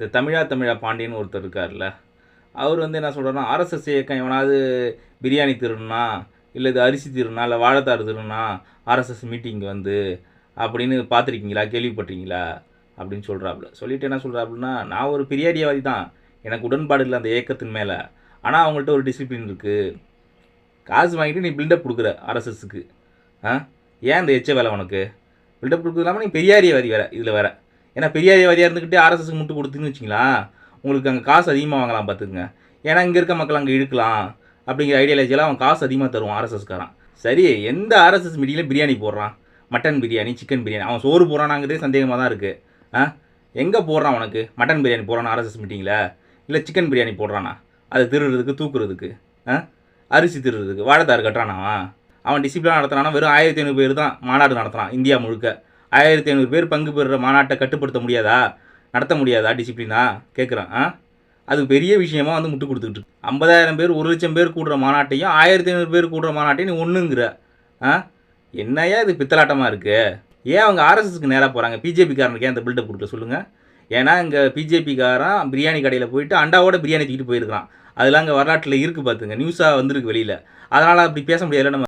இந்த தமிழா தமிழா பாண்டியன் ஒருத்தர் இருக்கார்ல அவர் வந்து என்ன சொல்கிறாருன்னா ஆர்எஸ்எஸ் இயக்கம் எவனாவது பிரியாணி திருடுனா இல்லை இது அரிசி திருடுனா இல்லை வாழைத்தாறு திருடுனா ஆர்எஸ்எஸ் மீட்டிங் வந்து அப்படின்னு பார்த்துருக்கீங்களா கேள்விப்பட்டிருக்கீங்களா அப்படின்னு சொல்கிறாப்புல சொல்லிட்டு என்ன சொல்கிறாப்புலன்னா நான் ஒரு பெரியாரியவாதி தான். எனக்கு உடன்பாடு இல்லை அந்த இயக்கத்தின் மேலே. ஆனால் அவங்கள்ட்ட ஒரு டிசிப்ளின் இருக்குது காசு வாங்கிட்டு நீ பில்டப் கொடுக்குற ஆர்எஸ்எஸ்க்கு ஆ? ஏன் இந்த எச்ச வேலை உனக்கு? பில்டப் கொடுக்குறது இல்லாமல் நீ பெரியாரியவாதி வேறு இதில் வேறு. ஏன்னா பெரியாரியவாதியாக இருந்துக்கிட்டே ஆர்எஸ்எஸ்க்கு முட்டு கொடுத்துன்னு வச்சிங்களா உங்களுக்கு அங்கே காசு அதிகமாக வாங்கலாம் பார்த்துக்குங்க. ஏன்னா இங்கே இருக்க மக்கள் அங்கே இழுக்கலாம் அப்படிங்கிற ஐடியாலஜியில் அவன் காசு அதிகமாக தருவான் ஆர்எஸ்எஸ்காரன் சரி எந்த ஆர்எஸ்எஸ் மீட்டிங்கில் பிரியாணி போடுறான்? Mutton biryani chicken biryani. அவன் சோறு போடுறானாங்கிறதே சந்தேகமாக தான் இருக்குது ஆ? எங்கே போடுறான் உனக்கு மட்டன் பிரியாணி போடுறான் ஆர்எஸ்எஸ் மீட்டிங்கில் இல்லை சிக்கன் பிரியாணி போடுறானா? அது திருடுறதுக்கு தூக்குறதுக்கு ஆ? அரிசி திருடுறதுக்கு வாழைத்தாறு கட்டுறானா அவன்? அவன் டிசிப்ளினாக நடத்துறானா வெறும் ஆயிரத்தி ஐநூறு பேர் தான் மாநாடு நடத்துகிறான் இந்தியா முழுக்க. ஆயிரத்தி ஐநூறு பேர் பங்கு பெறுற மாநாட்டை கட்டுப்படுத்த முடியாதா? நடத்த முடியாதா டிசிப்ளினா கேட்குறான் ஆ? அது பெரிய விஷயமா வந்து முட்டு கொடுத்துக்கிட்டு ஐம்பதாயிரம் பேர் ஒரு லட்சம் பேர் கூடுற மாநாட்டையும் ஆயிரத்தி ஐநூறு பேர் கூடுற மாநாட்டையும் நீ ஒன்றுங்கிற ஆ? என்னையா இது பித்தலாட்டமாக இருக்குது ஏன் அவங்க ஆர்எஸ்எஸ்க்கு நேராக போகிறாங்க பிஜேபிக்காரனுக்கு ஏன் அந்த பில்டப் கொடுக்க சொல்லுங்கள் ஏன்னா இங்கே பிஜேபிக்காரன் பிரியாணி கடையில் போயிட்டு அண்டாவோட பிரியாணி தூக்கிட்டு போயிருக்கான் அதெல்லாம் அங்கே வரலாற்றில் இருக்குது பார்த்துங்க நியூஸாக வந்திருக்கு வெளியில். அதனால் அப்படி பேச முடியல நம்ம.